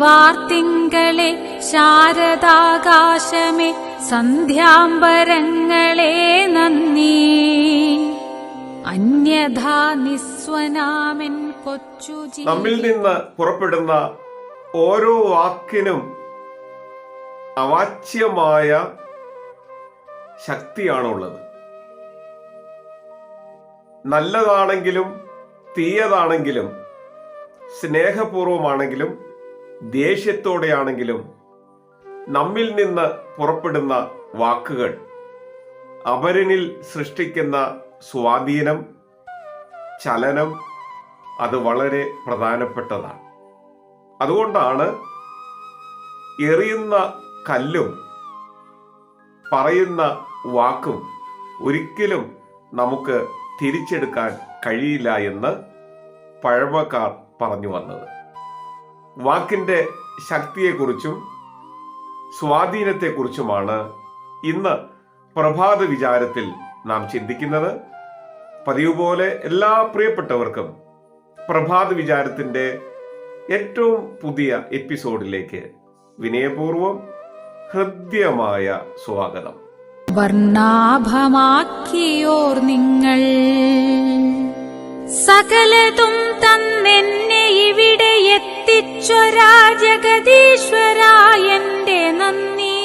വാർത്തിങ്കളെ ശാരദാകാശമേ സന്ധ്യാംബരങ്ങളെ നന്ദി. അന്യഥാ നിസ്വനാമൻ കൊച്ചു നമ്മിൽ നിന്ന് പുറപ്പെടുന്ന ഓരോ വാക്കിനും അവാച്യമായ ശക്തിയാണുള്ളത്. നല്ലതാണെങ്കിലും തീയതാണെങ്കിലും സ്നേഹപൂർവമാണെങ്കിലും ദേഷ്യത്തോടെയാണെങ്കിലും നമ്മിൽ നിന്ന് പുറപ്പെടുന്ന വാക്കുകൾ അപരനിൽ സൃഷ്ടിക്കുന്ന സ്വാധീനം ചലനം അത് വളരെ പ്രധാനപ്പെട്ടതാണ്. അതുകൊണ്ടാണ് എറിയുന്ന കല്ലും പറയുന്ന വാക്കും ഒരിക്കലും നമുക്ക് തിരിച്ചെടുക്കാൻ കഴിയില്ല എന്ന് പഴമക്കാർ പറഞ്ഞു വന്നത്. വാക്കിന്റെ ശക്തിയെക്കുറിച്ചും സ്വാധീനത്തെക്കുറിച്ചുമാണ് ഇന്ന് പ്രഭാത വിചാരത്തിൽ നാം ചിന്തിക്കുന്നത്. പതിവ് പോലെ എല്ലാ പ്രിയപ്പെട്ടവർക്കും പ്രഭാത വിചാരത്തിന്റെ ഏറ്റവും പുതിയ എപ്പിസോഡിലേക്ക് വിനയപൂർവം ഹൃദ്യമായ സ്വാഗതം. വർണാഭമാക്കിയോർ നിങ്ങൾ. സകലതും തന്നെ ഇവിടെ എത്തിച്ചൊരാ ജഗദീശ്വരായന്റെ നന്ദി.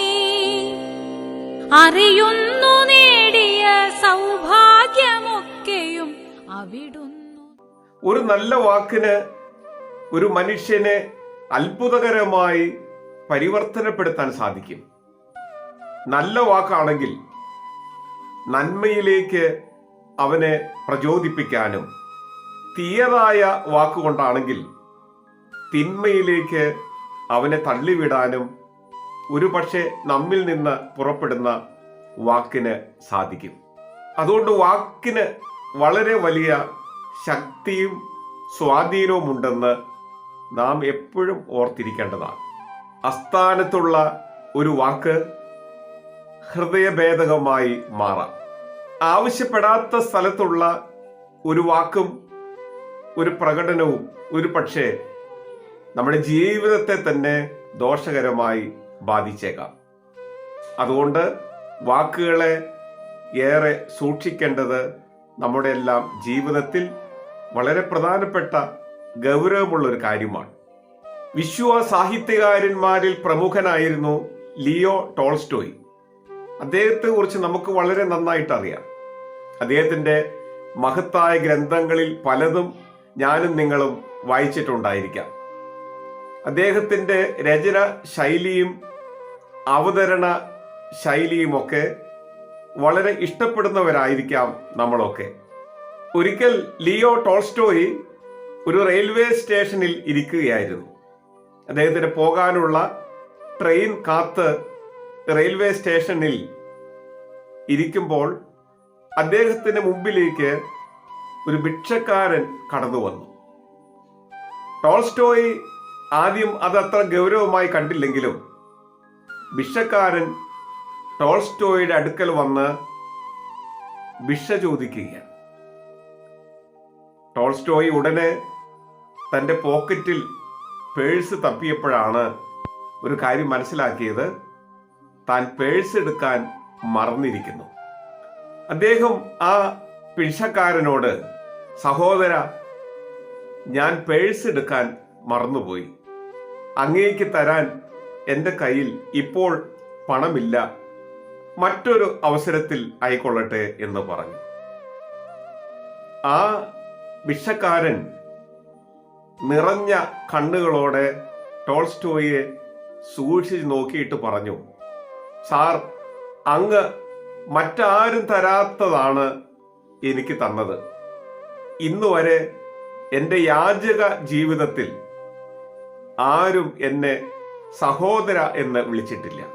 അറിയുന്നു നേടിയ സൗഭാഗ്യമൊക്കെയും അവിടുന്നു. ഒരു നല്ല വാക്കിന് ഒരു മനുഷ്യനെ അത്ഭുതകരമായി പരിവർത്തനപ്പെടുത്താൻ സാധിക്കും. നല്ല വാക്കാണെങ്കിൽ നന്മയിലേക്ക് അവനെ പ്രചോദിപ്പിക്കാനും തീയതായ വാക്കുകൊണ്ടാണെങ്കിൽ തിന്മയിലേക്ക് അവനെ തള്ളിവിടാനും ഒരു പക്ഷേ നമ്മിൽ നിന്ന് പുറപ്പെടുന്ന വാക്കിന് സാധിക്കും. അതുകൊണ്ട് വാക്കിന് വളരെ വലിയ ശക്തിയും സ്വാധീനവും ഉണ്ടെന്ന് നാം എപ്പോഴും ഓർത്തിരിക്കേണ്ടതാണ്. അസ്ഥാനത്തുള്ള ഒരു വാക്ക് ഹൃദയഭേദകമായി മാറാം. ആവശ്യപ്പെടാത്ത സ്ഥലത്തുള്ള ഒരു വാക്കും ഒരു പ്രകടനവും ഒരു പക്ഷേ നമ്മുടെ ജീവിതത്തെ തന്നെ ദോഷകരമായി ബാധിച്ചേക്കാം. അതുകൊണ്ട് വാക്കുകളെ ഏറെ സൂക്ഷിക്കേണ്ടത് നമ്മുടെ എല്ലാം ജീവിതത്തിൽ വളരെ പ്രധാനപ്പെട്ട ഗൗരവമുള്ള ഒരു കാര്യമാണ്. വിശ്വ സാഹിത്യകാരന്മാരിൽ പ്രമുഖനായിരുന്നു ലിയോ ടോൾസ്റ്റോയി. അദ്ദേഹത്തെ കുറിച്ച് നമുക്ക് വളരെ നന്നായിട്ട് അറിയാം. അദ്ദേഹത്തിന്റെ മഹത്തായ ഗ്രന്ഥങ്ങളിൽ പലതും ഞാനും നിങ്ങളും വായിച്ചിട്ടുണ്ടായിരിക്കാം. അദ്ദേഹത്തിന്റെ രചന ശൈലിയും അവതരണ ശൈലിയുമൊക്കെ വളരെ ഇഷ്ടപ്പെടുന്നവരായിരിക്കാം നമ്മളൊക്കെ. ഒരിക്കൽ ലിയോ ടോൾസ്റ്റോയി ഒരു റെയിൽവേ സ്റ്റേഷനിൽ ഇരിക്കുകയായിരുന്നു. അദ്ദേഹത്തിന് പോകാനുള്ള ട്രെയിൻ കാത്ത് റെയിൽവേ സ്റ്റേഷനിൽ ഇരിക്കുമ്പോൾ അദ്ദേഹത്തിന് മുമ്പിലേക്ക് ഒരു ഭിക്ഷക്കാരൻ കടന്നു വന്നു ടോൾസ്റ്റോയി ആദ്യം അത് അത്ര ഗൗരവമായി കണ്ടില്ലെങ്കിലും ഭിക്ഷക്കാരൻ ടോൾസ്റ്റോയുടെ അടുക്കൽ വന്ന് ഭിക്ഷ ചോദിക്കുകയാണ്. ടോൾസ്റ്റോയി ഉടനെ തന്റെ പോക്കറ്റിൽ പേഴ്സ് തപ്പിയപ്പോഴാണ് ഒരു കാര്യം മനസ്സിലാക്കിയത്. താൻ പേഴ്സ് എടുക്കാൻ മറന്നിരിക്കുന്നു. അദ്ദേഹം ആ പിഴക്കാരനോട് സഹോദര ഞാൻ പേഴ്സ് എടുക്കാൻ മറന്നുപോയി. അങ്ങേക്ക് തരാൻ എന്റെ കയ്യിൽ ഇപ്പോൾ പണമില്ല. മറ്റൊരു അവസരത്തിൽ ആയിക്കൊള്ളട്ടെ എന്ന് പറഞ്ഞു. ആ ഭിക്ഷക്കാരൻ നിറഞ്ഞ കണ്ണുകളോടെ ടോൾസ്റ്റോയെ സൂക്ഷിച്ച് നോക്കിയിട്ട് പറഞ്ഞു സാർ അങ്ങ് മറ്റാരും തരാത്തതാണ് എനിക്ക് തന്നത്. ഇന്നുവരെ എന്റെ യാചക ജീവിതത്തിൽ ആരും എന്നെ സഹോദര എന്ന് വിളിച്ചിട്ടില്ല.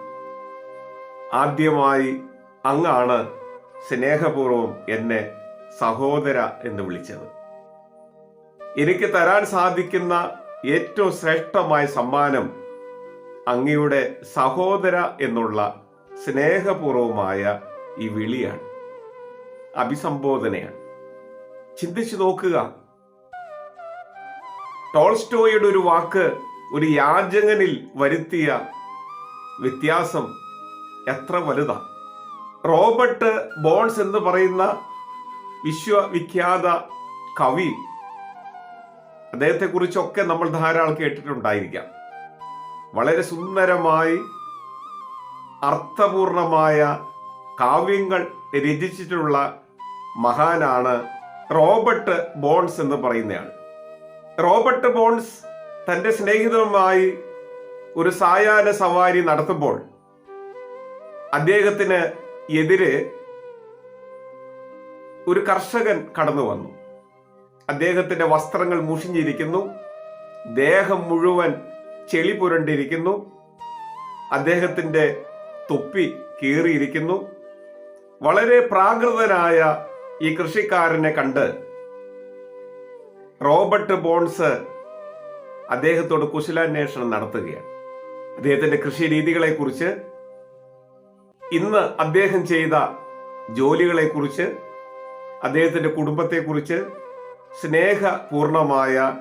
ആദ്യമായി അങ്ങാണ് സ്നേഹപൂർവം എന്നെ സഹോദര എന്ന് വിളിച്ചത്. എനിക്ക് തരാൻ സാധിക്കുന്ന ഏറ്റവും ശ്രേഷ്ഠമായ സമ്മാനം അങ്ങയുടെ സഹോദര എന്നുള്ള സ്നേഹപൂർവമായ ഈ വിളിയാണ്. അഭിസംബോധനയാണ്. ചിന്തിച്ചു നോക്കുക. ടോൾസ്റ്റോയുടെ ഒരു വാക്ക് ഒരു യാചകനിൽ വരുത്തിയ വ്യത്യാസം എത്ര വലുതാ? റോബർട്ട് ബോൺസ് എന്ന് പറയുന്ന വിശ്വവിഖ്യാത കവി അദ്ദേഹത്തെക്കുറിച്ചൊക്കെ നമ്മൾ ധാരാളം കേട്ടിട്ടുണ്ടായിരിക്കാം. വളരെ സുന്ദരമായി അർത്ഥപൂർണമായ കാവ്യങ്ങൾ രചിച്ചിട്ടുള്ള മഹാനാണ് റോബർട്ട് ബോൺസ് എന്ന് പറയുന്നയാൾ. റോബർട്ട് ബോൺസ് തന്റെ സ്നേഹിതനുമായി ഒരു സായാഹ്ന സവാരി നടത്തുമ്പോൾ അദ്ദേഹത്തിന് എതിരെ ഒരു കർഷകൻ കടന്നു വന്നു. അദ്ദേഹത്തിന്റെ വസ്ത്രങ്ങൾ മുഷിഞ്ഞിരിക്കുന്നു. ദേഹം മുഴുവൻ ചെളി പുരണ്ടിരിക്കുന്നു. അദ്ദേഹത്തിന്റെ തൊപ്പി കീറിയിരിക്കുന്നു. വളരെ പ്രാകൃതനായ ഈ കൃഷിക്കാരനെ കണ്ട് റോബർട്ട് ബോൺസ് അദ്ദേഹത്തോട് കുശലാന്വേഷണം നടത്തുകയാണ്. അദ്ദേഹത്തിന്റെ കൃഷി രീതികളെക്കുറിച്ച് ഇന്ന് അദ്ദേഹം ചെയ്ത ജോലികളെ കുറിച്ച് അദ്ദേഹത്തിന്റെ കുടുംബത്തെ കുറിച്ച് സ്നേഹപൂർണമായ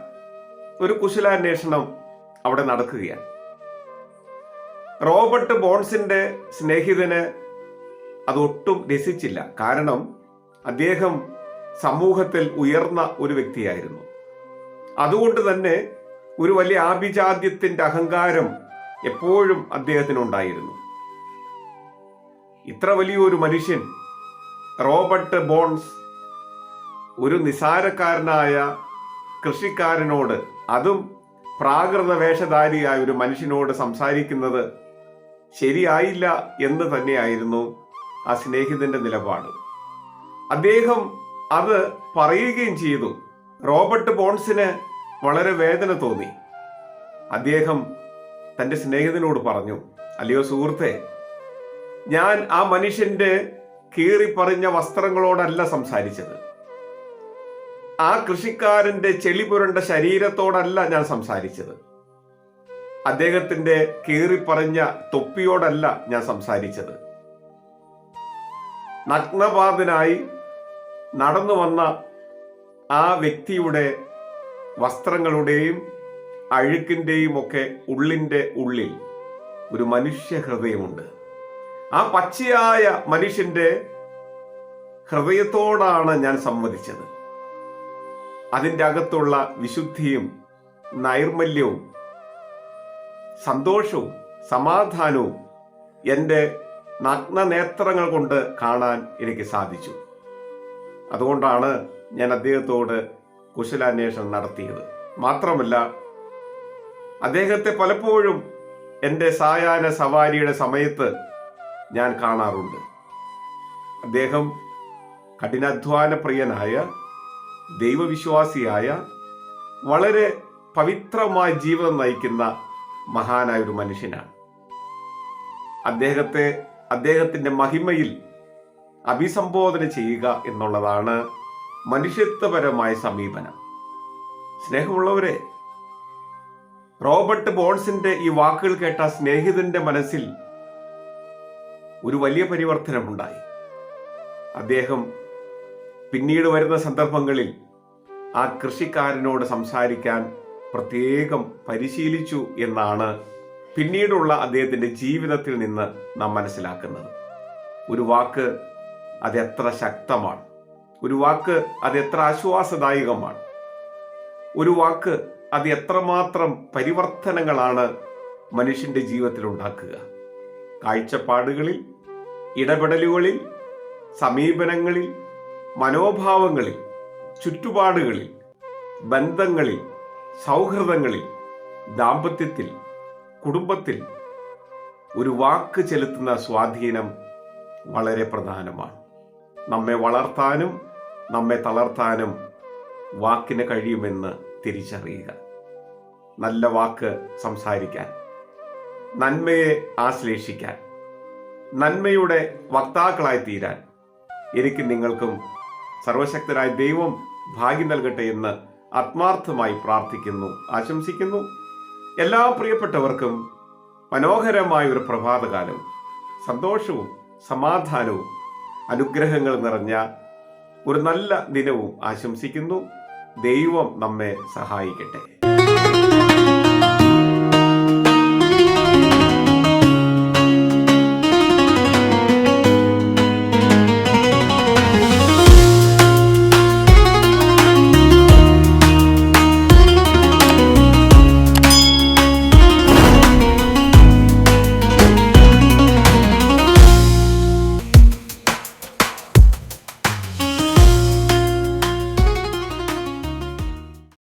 ഒരു കുശലാന്വേഷണം അവിടെ നടക്കുകയാണ്. റോബർട്ട് ബോൺസിന്റെ സ്നേഹിതന് അതൊട്ടും രസിച്ചില്ല. കാരണം അദ്ദേഹം സമൂഹത്തിൽ ഉയർന്ന ഒരു വ്യക്തിയായിരുന്നു. അതുകൊണ്ട് തന്നെ ഒരു വലിയ ആഭിജാത്യത്തിന്റെ അഹങ്കാരം എപ്പോഴും അദ്ദേഹത്തിനുണ്ടായിരുന്നു. ഇത്ര വലിയൊരു മനുഷ്യൻ റോബർട്ട് ബോൺസ് ഒരു നിസാരക്കാരനായ കൃഷിക്കാരനോട് അതും പ്രാകൃത വേഷധാരിയായ ഒരു മനുഷ്യനോട് സംസാരിക്കുന്നത് ശരിയായില്ല എന്ന് തന്നെയായിരുന്നു ആ സ്നേഹിതന്റെ നിലപാട്. അദ്ദേഹം അത് പറയുകയും ചെയ്തു. റോബർട്ട് ബോൺസിന് വളരെ വേദന തോന്നി. അദ്ദേഹം തന്റെ സ്നേഹിതനോട് പറഞ്ഞു അല്ലയോ സുഹൃത്തെ ഞാൻ ആ മനുഷ്യന്റെ കീറിപ്പറിഞ്ഞ വസ്ത്രങ്ങളോടല്ല സംസാരിച്ചത്. ആ കൃഷിക്കാരന്റെ ചെളി പുരണ്ട ശരീരത്തോടല്ല ഞാൻ സംസാരിച്ചത്. അദ്ദേഹത്തിന്റെ കീറിപ്പറിഞ്ഞ തൊപ്പിയോടല്ല ഞാൻ സംസാരിച്ചത്. നഗ്നപാതനായി നടന്നു വന്ന ആ വ്യക്തിയുടെ വസ്ത്രങ്ങളുടെയും അഴുക്കിന്റെയും ഒക്കെ ഉള്ളിന്റെ ഉള്ളിൽ ഒരു മനുഷ്യ ഹൃദയമുണ്ട് ആ പച്ചയായ മനുഷ്യന്റെ ഹൃദയത്തോടാണ് ഞാൻ സംവദിച്ചത്. അതിന്റെ അകത്തുള്ള വിശുദ്ധിയും നൈർമല്യവും സന്തോഷവും സമാധാനവും എന്റെ നഗ്ന നേത്രങ്ങൾ കൊണ്ട് കാണാൻ എനിക്ക് സാധിച്ചു. അതുകൊണ്ടാണ് ഞാൻ അദ്ദേഹത്തോട് കുശലാന്വേഷണം നടത്തിയത്. മാത്രമല്ല അദ്ദേഹത്തെ പലപ്പോഴും എന്റെ സായാഹ്ന സവാരിയുടെ സമയത്ത് ഞാൻ കാണാറുണ്ട്. അദ്ദേഹം കഠിനാധ്വാന പ്രിയനായ ദൈവവിശ്വാസിയായ വളരെ പവിത്രമായ ജീവിതം നയിക്കുന്ന മഹാനായ ഒരു മനുഷ്യനാണ്. അദ്ദേഹത്തെ അദ്ദേഹത്തിന്റെ മഹിമയിൽ അഭിസംബോധന ചെയ്യുക എന്നുള്ളതാണ് മനുഷ്യത്വപരമായ സമീപനം. സ്നേഹമുള്ളവരെ റോബർട്ട് ബോൺസിന്റെ ഈ വാക്കുകൾ കേട്ട സ്നേഹിതന്റെ മനസ്സിൽ ഒരു വലിയ പരിവർത്തനമുണ്ടായി. അദ്ദേഹം പിന്നീട് വരുന്ന സന്ദർഭങ്ങളിൽ ആ കൃഷിക്കാരനോട് സംസാരിക്കാൻ പ്രത്യേകം പരിശീലിച്ചു എന്നാണ് പിന്നീടുള്ള അദ്ദേഹത്തിന്റെ ജീവിതത്തിൽ നിന്ന് നാം മനസ്സിലാക്കുന്നത്. ഒരു വാക്ക് അത് എത്ര ശക്തമാണ്. ഒരു വാക്ക് അത് എത്ര ആശ്വാസദായകമാണ്. ഒരു വാക്ക് അത് എത്രമാത്രം പരിവർത്തനങ്ങളാണ് മനുഷ്യന്റെ ജീവിതത്തിൽ ഉണ്ടാക്കുക. കാഴ്ചപ്പാടുകളിൽ ഇടപെടലുകളിൽ സമീപനങ്ങളിൽ മനോഭാവങ്ങളിൽ ചുറ്റുപാടുകളിൽ ബന്ധങ്ങളിൽ സൗഹൃദങ്ങളിൽ ദാമ്പത്യത്തിൽ കുടുംബത്തിൽ ഒരു വാക്ക് ചെലുത്തുന്ന സ്വാധീനം വളരെ പ്രധാനമാണ്. നമ്മെ വളർത്താനും നമ്മെ തളർത്താനും വാക്കിന് കഴിയുമെന്ന് തിരിച്ചറിയുക. നല്ല വാക്ക് സംസാരിക്കാൻ നന്മയെ ആശ്ലേഷിക്കാൻ നന്മയുടെ വക്താക്കളായി തീരാൻ എനിക്ക് നിങ്ങൾക്കും സർവശക്തരായ ദൈവം ഭാഗ്യം നൽകട്ടെ എന്ന് ആത്മാർത്ഥമായി പ്രാർത്ഥിക്കുന്നു ആശംസിക്കുന്നു. എല്ലാ പ്രിയപ്പെട്ടവർക്കും മനോഹരമായ ഒരു പ്രഭാതകാലം. സന്തോഷവും സമാധാനവും അനുഗ്രഹങ്ങൾ നിറഞ്ഞ ഒരു നല്ല ദിനവും ആശംസിക്കുന്നു. ദൈവം നമ്മെ സഹായിക്കട്ടെ.